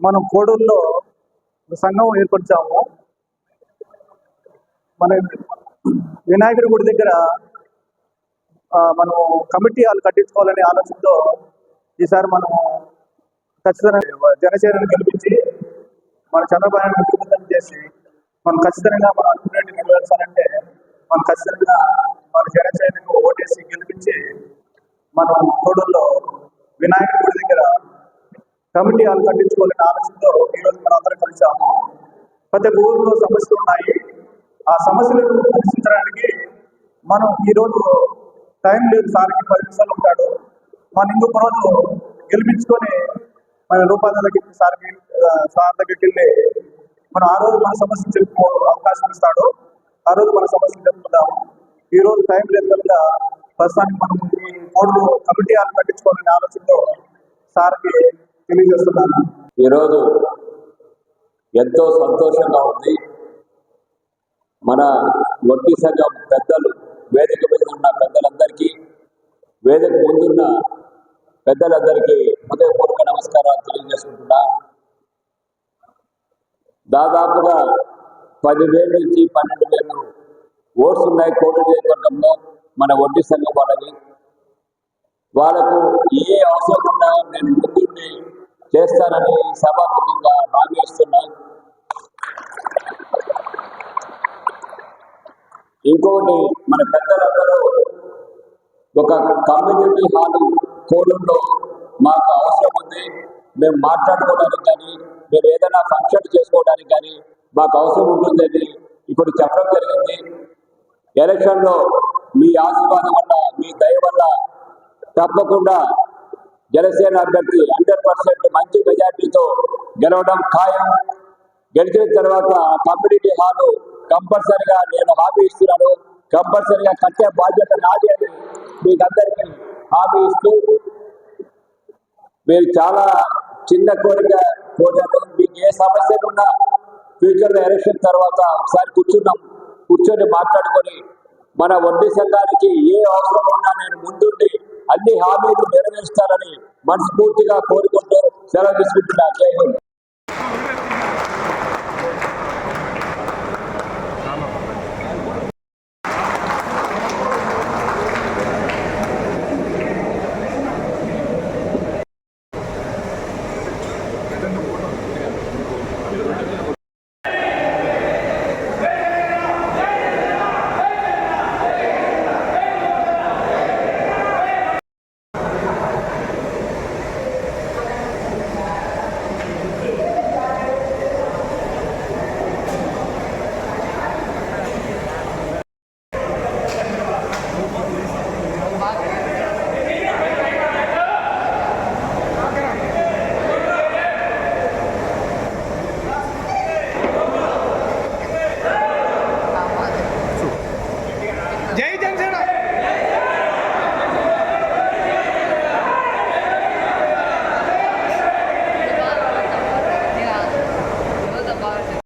మనం కోడూరులో సంఘం ఏర్పరిచాము. మన వినాయకుడి గుడి దగ్గర మనం కమిటీ వాళ్ళు కట్టించుకోవాలనే ఆలోచనతో ఈసారి మనం ఖచ్చితంగా జనసేనని గెలిపించి మన చంద్రబాబు నాయుడు ముఖ్యమంత్రి చేసి మనం ఖచ్చితంగా మనం అనుకునేది నెరవేర్చాలంటే మనం ఖచ్చితంగా మన జనసేనకు ఓటేసి గెలిపించి మనం కోడూరులో వినాయకుడి గుడి దగ్గర కమిటీ వాళ్ళు కట్టించుకోవాలనే ఆలోచనతో ఈరోజు మనం అందరం కలిసాము ప్రతి ఊరిలో సమస్యలు ఉన్నాయి. ఆ సమస్యలను పరిశీలించడానికి మనం ఈరోజు టైం లేదు. సార్కి పది నిమిషాలు ఉంటాడు. మనం ఇంకొక రోజు గెలిపించుకొని మన రూపాయలకి సార్కి సార్ దగ్గరికి వెళ్ళి మనం ఆ రోజు మన సమస్యలు చెప్పుకో అవకాశం ఇస్తాడు. ఆ రోజు మన సమస్యలు చెప్పుకుందాము. ఈ రోజు టైం లేదు కనుక ప్రస్తుతానికి మనం ఈ కోడ్లు కమిటీ హాల్ కట్టించుకోవాలనే ఆలోచనతో సార్కి తెలియజేస్తున్నాను. ఈరోజు ఎంతో సంతోషంగా ఉంది. మన వడ్డీ సంఘం పెద్దలు వేదిక మీద ఉన్న పెద్దలందరికీ వేదిక ముందున్న పెద్దలందరికీ హృదయపూర్వక నమస్కారాలు తెలియజేసుకుంటున్నా. దాదాపుగా పదివేల నుంచి పన్నెండు వేలు ఓట్స్ ఉన్నాయి కోటి నియోజకవర్గంలో మన వడ్డీ సంఘం వాళ్ళకి. వాళ్ళకు ఏ అవసరం ఉన్నా చేస్తారని సభాముఖంగా హామీ ఇంకొకటి మన పెద్దలందరూ ఒక కమ్యూనిటీ హాల్ కోడంలో మాకు అవసరం ఉంది. మేము మాట్లాడుకోవడానికి కానీ మేము ఏదైనా ఫంక్షన్ చేసుకోవడానికి కానీ మాకు అవసరం ఉంటుందని ఇప్పుడు చెప్పడం జరిగింది. ఎలక్షన్లో మీ ఆశీర్వాదం వల్ల మీ దయ వల్ల తప్పకుండా జనసేన అభ్యర్థి హండ్రెడ్ పర్సెంట్ మంచి మెజార్టీతో గెలవడం ఖాయం. గెలిచిన తర్వాత కమ్యూనిటీ హాల్ కంపల్సరిగా నేను హామీ ఇస్తున్నాను. కంపల్సరిగా కట్టే బాధ్యత నాది అని మీకు అందరికీ హామీ ఇస్తూ మీరు చాలా చిన్న కోరిక కోరారు. మీకు ఏ సమస్యలు ఉన్నా ఫ్యూచర్లో ఎలక్షన్ తర్వాత ఒకసారి కూర్చున్నాం. కూర్చొని మాట్లాడుకొని మన వడ్డీ సంఘానికి ఏ అవసరం ఉన్నా నేను ముందుండి అన్ని హామీలు నెరవేరుస్తారని మనస్ఫూర్తిగా కోరుకుంటూ సెలవు తీసుకుంటున్నా. జై హింద్.